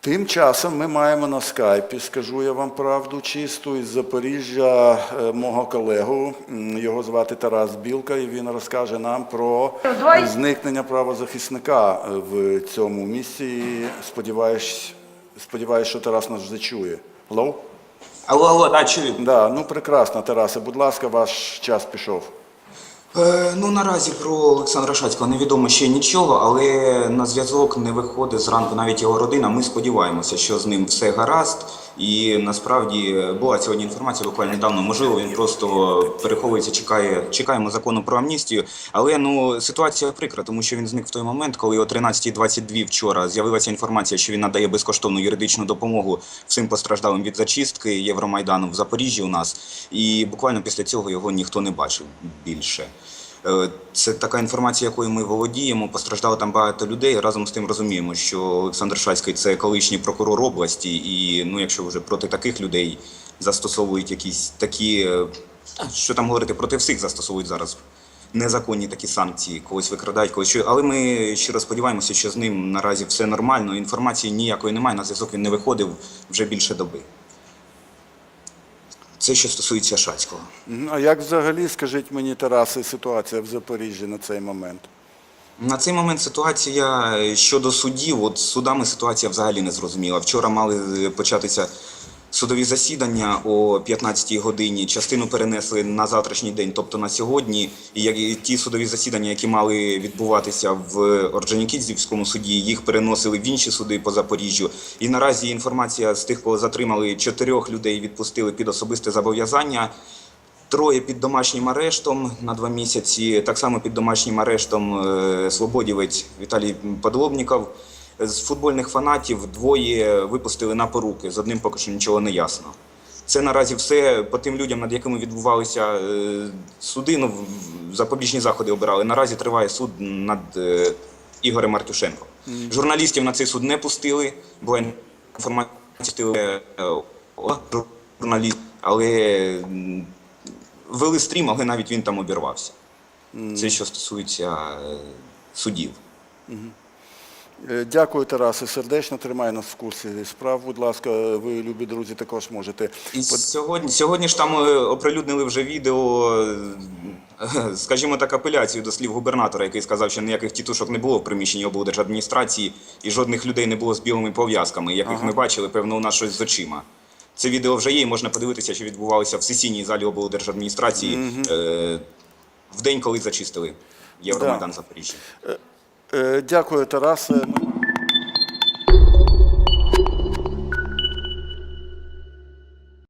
Тим часом ми маємо на скайпі, скажу я вам правду чисту, із Запоріжжя е, мого колегу. Його звати Тарас Білка, і він розкаже нам про зникнення правозахисника е, в цьому місці. Сподіваюсь, сподіваюсь, що Тарас нас вже чує. Алло? Алло, алло, да, чую. Да, ну прекрасно, Тарасе, будь ласка, ваш час пішов. Е, ну наразі про Олександра Шацького невідомо ще нічого, але на зв'язок не виходить зранку навіть його родина. Ми сподіваємося, що з ним все гаразд. І насправді була сьогодні інформація буквально недавно. Можливо, він просто переховується, чекає, чекаємо закону про амністію. Але ну ситуація прикра, тому що він зник в той момент, коли о 13.22 вчора з'явилася інформація, що він надає безкоштовну юридичну допомогу всім постраждалим від зачистки Євромайдану в Запоріжжі у нас. І буквально після цього його ніхто не бачив більше. Е, Це така інформація, якою ми володіємо. Постраждало там багато людей. Разом з тим розуміємо, що Олександр Шацький це колишній прокурор області, і ну, якщо вже проти таких людей застосовують якісь такі, е, що там говорити, проти всіх застосовують зараз незаконні такі санкції, когось викрадають, когось що. Але ми щиро сподіваємося, що з ним наразі все нормально. Інформації ніякої немає. На зв'язок він не виходив вже більше доби. Це що стосується Шацького. А як взагалі, скажіть мені, Тарасе, ситуація в Запоріжжі на цей момент? На цей момент ситуація щодо судів, от з судами ситуація взагалі не зрозуміла. Вчора мали е, початися судові засідання о 15-й годині. Частину перенесли на завтрашній день, тобто на сьогодні. І ті судові засідання, які мали відбуватися в Орджонікідзівському суді, їх переносили в інші суди по Запоріжжю. І наразі інформація з тих, кого затримали, чотирьох людей відпустили під особисте зобов'язання. Троє під домашнім арештом на два місяці. Так само під домашнім арештом е, свободівець Віталій Подлобніков. З футбольних фанатів двоє випустили на поруки. З одним поки що нічого не ясно. Це наразі все по тим людям, над якими відбувалися е, суди. Ну, запобіжні заходи обирали. Наразі триває суд над е, Ігорем Мартюшенко. Журналістів на цей суд не пустили. Була інформація е, журналіст, але вели стрім, але навіть він там обірвався. Це що стосується судів. Е, Дякую, Тарасе, сердечно тримай нас в курсі справ. Будь ласка, ви, любі друзі, також можете. І сьогодні, сьогодні ж там е, оприлюднили вже відео, е, скажімо так, апеляцію до слів губернатора, який сказав, що ніяких тітушок не було в приміщенні облдержадміністрації і жодних людей не було з білими пов'язками, яких ми бачили, певно, у нас щось з очима. Це відео вже є, і можна подивитися, що відбувалося в сесійній залі облдержадміністрації е, в день, коли зачистили Євромайдан Запоріжжя. Е, Дякую, Тарасе.